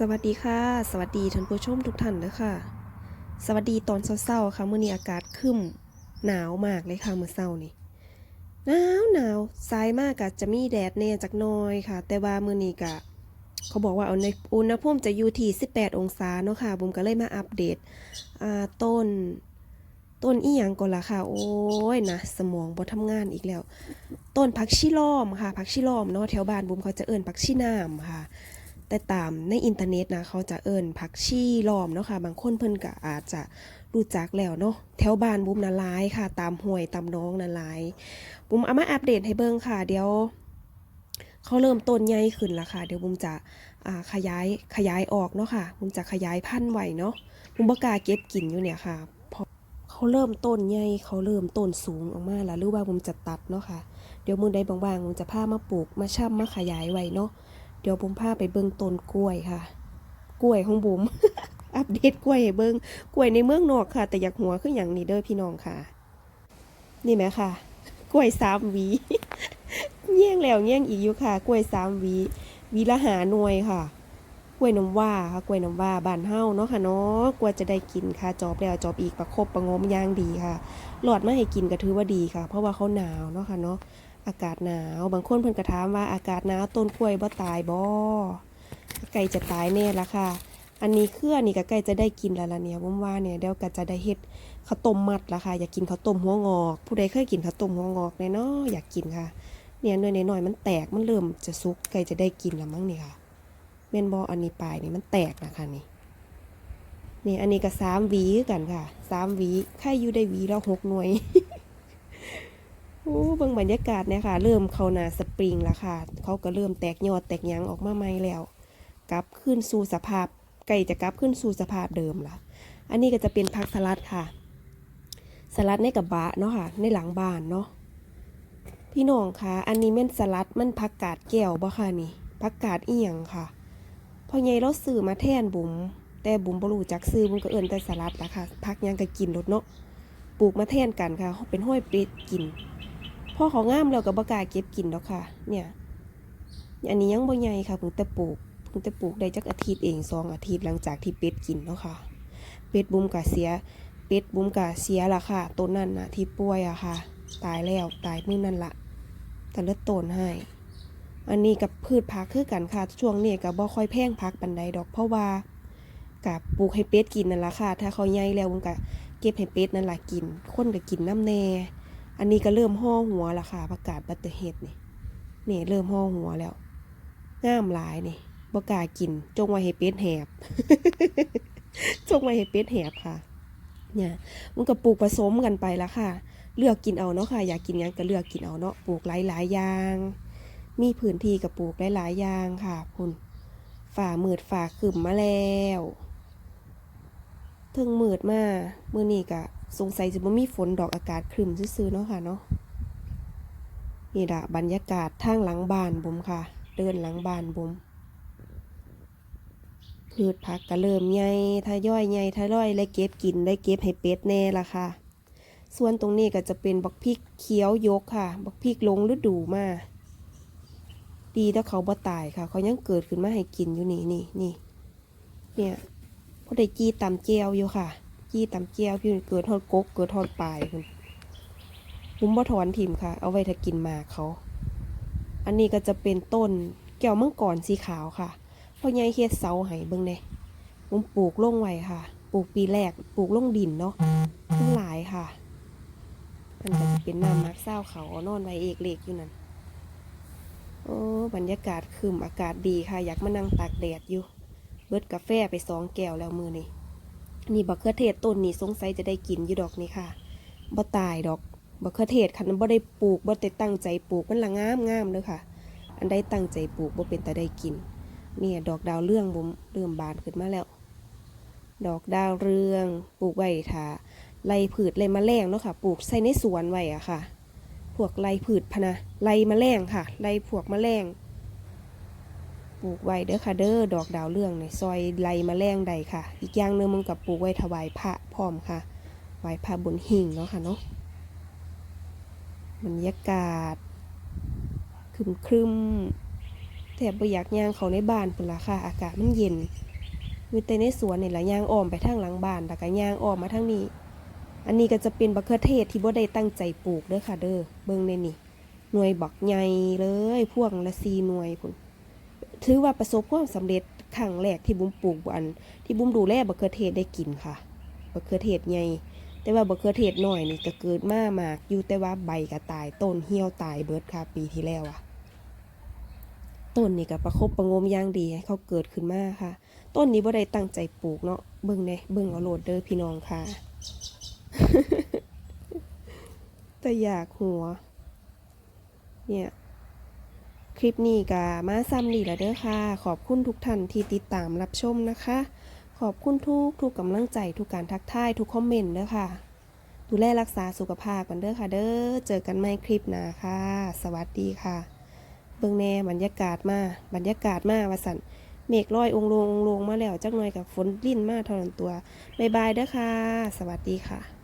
สวัสดีค่ะ สวัสดีท่านผู้ชมทุกท่านเลยค่ะสวัสดีตอนเช้าๆค่ะมื้อนี้อากาศครึ้มหนาวมากเลยค่ะมื้อเช้านี่หนาวหนาวสายมากกะจะมีแดดแน่จักน้อยค่ะ แต่ว่ามื้อนี้กะ เขาบอกว่าเอาในอุณหภูมิจะอยู่ที่ 18 องศาเนาะค่ะบุมก็เลยมาอัปเดตอ่าต้น ต้นอีหยังก่อนล่ะค่ะ โอ้ยนะสมองบ่ทำงานอีกแล้ว ต้นผักชีล้อมค่ะผักชีล้อมเนาะแถวบ้านบุมเขาจะเอิ้นผักชีน้ำค่ะ แต่ตามในอินเทอร์เน็ตนะเขาจะเอิ้นผักชีล้อมเนาะค่ะ บางคนเพิ่นก็อาจจะรู้จักแล้วเนาะแถวบ้านบุ้มน่ะหลายค่ะ ตามห้วยตามน้องน่ะหลายบุ้มเอามาอัปเดตให้เบิ่งค่ะ เดี๋ยวเขาเริ่มต้นใหญ่ขึ้นล้วค่ะ เดี๋ยวบุ้มจะขยายขยายออกเนาะค่ะบุ้มจะขยายพันธุ์ไว้เนาะบุ้มบกาเก็บกินอยู่เนี่ยค่ะเพราะเขาเริ่มต้นใหญ่เขาเริ่มต้นสูงออกมาแล้วหรือว่าบุมจะตัดเนาะค่ะ เดี๋ยวมือใดบางๆบุมจะพามาปลูกมาช่ำมาขยายไว้เนาะ เดี๋ยวบุมพาไปเบิ่งต้นกล้วยค่ะ กล้วยของบุมอัปเดตกล้วยให้เบิ่งกล้วยในเมืองนอกค่ะ แต่อยากหัวคืออย่างนี้เด้อพี่น้องค่ะ นี่ไหมค่ะ กล้วยสามวีแย่งแล้วแย่งอีกอยู่ค่ะ กล้วยสามวีวีละหาหน่วยค่ะ กล้วยน้ำว้าค่ะกล้วยน้ำว้าบานเฮาเนาะค่ะเนาะกว่าจะได้กินค่ะ จอบแล้วจอบอีกประคบประงมย่างดีค่ะ หลอดมาให้กินก็ถือว่าดีค่ะ เพราะว่าเขาหนาวเนาะค่ะเนาะ อากาศหนาว บางคนเพิ่นก็ถามว่าอากาศหนาวต้นกล้วยบ่ตายบ่ไก่จะตายแน่ละค่ะ อันนี้เครือนี่ก็ใกล้จะได้กินแล้วล่ะเนี่ยผมว่าเนี่ยเดี๋ยวก็จะได้เฮ็ดข้าวต้มมัดละค่ะ อยากกินข้าวต้มหัวงอก ผู้ใดเคยกินข้าวต้มหัวงอกแน่เนาะอยากกินค่ะ เนี่ยหน่อยหน่อยมันแตกมันเริ่มจะสุกใกล้จะได้กินแล้วมั้งเนี่ยค่ะแม่นบ่อันนี้ปลายนี่มันแตกนะคะนี่นี่อันนี้ก็สามวีกันค่ะสามวีใครอยู่ได้วีแล้วหกหน่วย โอ้เบิ่งบรรยากาศเนี่ยค่ะ เริ่มเข้านาสปริงแล้วค่ะ เขาก็เริ่มแตกยอดแตกยังออกมาใหม่แล้ว กลับขึ้นสู่สภาพไก่จะกลับขึ้นสู่สภาพเดิมละอันนี้ก็จะเป็นผักสลัดค่ะ สลัดในกับบะเนาะค่ะ ในหลังบ้านเนาะ พี่น้องคะอันนี้แม่นสลัดมันผักกาดแก้วบ่ค่ะนี่ผักกาดเอียงค่ะพอใหญ่เราซื้อมาแทนบุ๋มแต่บุ๋มบ่รู้จักซื้อบุ๋มก็เอิ้นแต่สลัดละค่ะผักยังก็กินรดเนาะ ปลูกมาแทนกันค่ะ เป็นห้อยปริดกิน พอเขางามแล้วก็บ่กล้าเก็บกินดอกค่ะ เนี่ยอันนี้ยังบ่ใหญ่ค่ะเพิ่งแต่ปลูกเพิ่งแต่ปลูกได้จักอาทิตย์เองสองอาทิตย์หลังจากที่เป็ดกินเนาะค่ะ เป็ดบุ้มกะเสีย เป็ดบุ้มกะเสียละค่ะต้นนั้นนะที่ป่วยอะค่ะ ตายแล้วตายมื้อนั่นละแต่เลือดต้นให้ อันนี้กับพืชผักคือกันค่ะช่วงนี้ก็บ่ค่อยแพงผักปันใดดอก เพราะว่ากับปลูกให้เป็ดกินนั่นละค่ะ ถ้าเขาใหญ่แล้วมันก็เก็บให้เป็ดนั่นละกินคนก็กินน้ำแน่ อันนี้ก็เริ่มห่อหัวละค่ะประกาศบัตเตอร์เฮดนี่นี่เริ่มห่อหัวแล้วง่ามหลายนี่บ่กล้ากิน จงไว้ให้เป็ดแหบ จงไว้ให้เป็ดแหบค่ะ เนี่ยมันก็ปลูกผสมกันไปละค่ะ เลือกกินเอาเนาะค่ะ อยากกินยังก็เลือกกินเอาเนาะปลูกหลายหลายอย่าง มีพื้นที่กับปลูกหลายหลายอย่างค่ะคุณฝ่ามืดฝ่าขึ้นมาแล้วถึงมืดมามือนี้ก็ สงสัยจะบ่มีฝนดอกอากาศครึมซื่อๆเนาะค่ะเนาะนี่ละบรรยากาศทางหลังบ้านบุมค่ะ เดินหลังบ้านบุมพืชผักก็เริ่มใหญ่ทยอยใหญ่ทยอยเลยเก็บกินได้เก็บให้เป็ดแน่ละค่ะ ส่วนตรงนี้ก็จะเป็นบักพริกเขียวยกค่ะ บักพริกลงฤดูมาดีถ้าเขาบ่ตายค่ะ เขายังเกิดขึ้นมาให้กินอยู่นี่นี่นี่เนี่ยพอได้จี้ตำเจียวอยู่ค่ะ จี้ตำเจียวพี่เกิดทอดกกเกิดทอดปลายคุณผมบ่ถอนถิ่มค่ะ เอาไว้ถ้ากินมาเขา อันนี้ก็จะเป็นต้นแก้วมังกรสีขาวค่ะพ่อใหญ่เฮ็ดเสาให้เบิ่งเน่ผมปลูกลงไว้ค่ะ ปลูกปีแรก ปลูกลงดินเนาะทั้งหลายค่ะ มันก็จะเป็นน้ำมักเศร้าเขาอานอนไว้เอกเล็กอยู่นั่น โอ้บรรยากาศคืมอากาศดีค่ะ อยากมานั่งตากแดดอยู่ เบิดกาแฟไปสองแก้วแล้วมือนี่ นี่บักเขือเทศต้นนี้สงสัยจะได้กินอยู่ดอกนี่ค่ะบ่ตายดอกบักเขือเทศคันบ่ได้ปลูกบ่ได้ตั้งใจปลูกมันละงามงามเลยค่ะ อันใดตั้งใจปลูกบ่เป็นแต่ได้กินเนี่ยดอกดาวเรื่องบุมเริ่มบานขึ้นมาแล้ว ดอกดาวเรืองปลูกไว้ค่ะไล่ผืดไล่แมลงเนาะค่ะ ปลูกใส่ในสวนไว้อะค่ะ พวกไล่ผืดพนะไล่แมลงค่ะไล่พวกมะแมลง ปลูกไว้เด้อค่ะเด้อดอกดาวเรืองในซอยไล่แมลงใดค่ะ อีกอย่างหนึงมันกับปลูกไว้ถวายพระพร้อมค่ะไหว้พระบนหิ่งเนาะค่ะเนาะบรรยากาศคึมครึมแถบบ่อยากย่างเขาในบ้านพุ่นละค่ะ อากาศมันเย็นมีแต่ในสวนนี่ละย่างอ้อมไปทางหลังบ้านแล้วก็ย่างอ้อมมาทางนี้ อันนี้ก็จะเป็นบักเขือเทศที่บ่ได้ตั้งใจปลูกเด้อค่ะ เด้อเบิ่งในนี่หน่วยบักใหญ่เลย พวงละ4หน่วยพุ่น ถือว่าประสบความสำเร็จครั้งแรกที่บุ้มปลูกอัน ที่บุ้มดูแลบักเขือเทศได้กินค่ะบักเขือเทศใหญ่แต่ว่าบักเขือเทศน้อยนี่ก็เกิดมามากอยู่แต่ว่าใบก็ตายต้นเหี่ยวตายเบิดค่ะปีที่แล้วอะต้นนี่ก็ประคบประงมอย่างดีให้เขาเกิดขึ้นมาค่ะ ต้นนี้บ่ได้ตั้งใจปลูกเนาะเบิ่งแหน่เบิ่งเอาโลดเด้อพี่น้องค่ะแต่อยากหัว เนี่ย คลิปนี้ก็มาซ้ำนี่แหละเด้อค่ะ ขอบคุณทุกท่านที่ติดตามรับชมนะคะ ขอบคุณทุกทุกกำลังใจทุกการทักทายทุกคอมเมนต์เด้อค่ะ ดูแลรักษาสุขภาพกันเด้อค่ะ เด้อเจอกันใหม่คลิปหน้าค่ะ สวัสดีค่ะ เบิ่งแน่บรรยากาศมาบรรยากาศมาวาสันเมฆลอยองลงองลงมาแล้วจักหน่อยกับฝนลิ่นมาเท่านั้นตัวบายบายเด้อค่ะ สวัสดีค่ะ